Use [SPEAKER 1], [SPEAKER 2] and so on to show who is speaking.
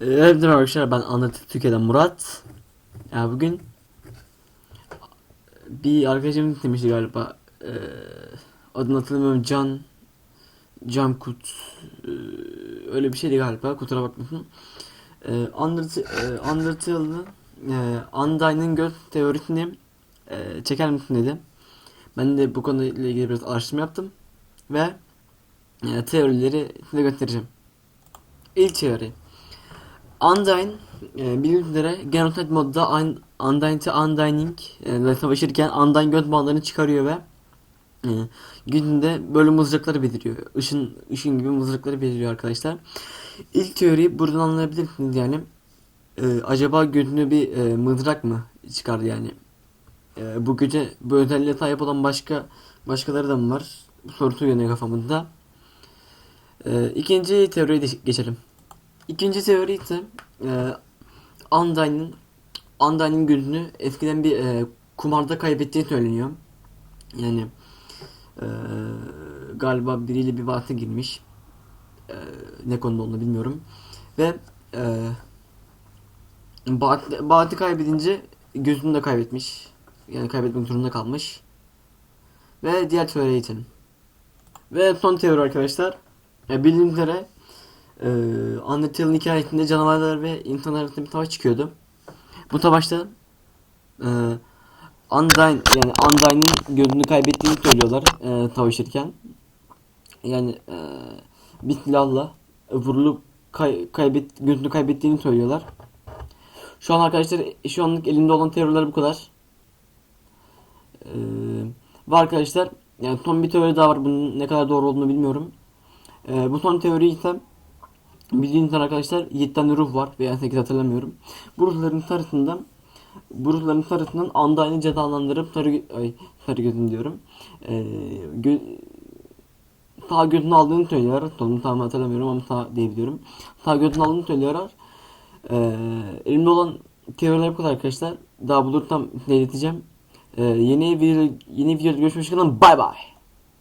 [SPEAKER 1] Evet merhaba arkadaşlar ben Anlatı Türkiye'den Murat. Ya bugün bir arkadaşım demişti galiba. Ee, adını hatırlamıyorum Can Can Kut ee, öyle bir şeydi galiba kusura bakmasın. Ee, Undert- e, Undertale'ın e, Undyne'ın göz teorisini e, çeker misin dedi. Ben de bu konuyla ilgili biraz araştırma yaptım ve e, teorileri size göstereceğim. İlk teori. Undyne e, bildiğiniz üzere Genocide modda Un- Undyne to Undyning e, ile savaşırken Undyne göz bağlarını çıkarıyor ve e, gücünde böyle mızrakları beliriyor. Işın, ışın gibi mızrakları beliriyor arkadaşlar. İlk teoriyi buradan anlayabilirsiniz yani. E, acaba gözünü bir e, mızrak mı çıkardı yani? E, bu güce bu özelliğe sahip olan başka başkaları da mı var? Sorusu uyanıyor kafamızda. E, ikinci teoriye geçelim. İkinci teori ise e, Undyne'ın Undyne'ın gözünü eskiden bir e, kumarda kaybettiği söyleniyor. Yani e, galiba biriyle bir bahse girmiş. E, ne konuda olduğunu bilmiyorum. Ve e, bahati, kaybedince gözünü de kaybetmiş. Yani kaybetmek zorunda kalmış. Ve diğer teoriye geçelim. Ve son teori arkadaşlar. E, bildiğiniz üzere ee, Undertale'ın hikayesinde canavarlar ve insanlar arasında bir savaş çıkıyordu. Bu savaşta e, Undyne yani Undyne'in gözünü kaybettiğini söylüyorlar e, savaşırken. Yani e, bir silahla vurulup kay, kaybet, gözünü kaybettiğini söylüyorlar. Şu an arkadaşlar şu anlık elimde olan teoriler bu kadar. Ee, ve arkadaşlar yani son bir teori daha var. Bunun ne kadar doğru olduğunu bilmiyorum. Ee, bu son teori ise Bildiğiniz arkadaşlar 7 tane ruh var veya 8 hatırlamıyorum. Bu ruhların sarısından bu ruhların sarısından Undyne'ı cezalandırıp sarı, ay, sarı gözün diyorum. Ee, gö, sağ gözünü aldığını söylüyorlar. Sonunu tam hatırlamıyorum ama sağ diyebiliyorum. Sağ gözünü aldığını söylüyorlar. Ee, elimde olan teoriler bu kadar arkadaşlar. Daha bulursam size ileteceğim. Ee, yeni video yeni videoda görüşmek üzere. Bye bye.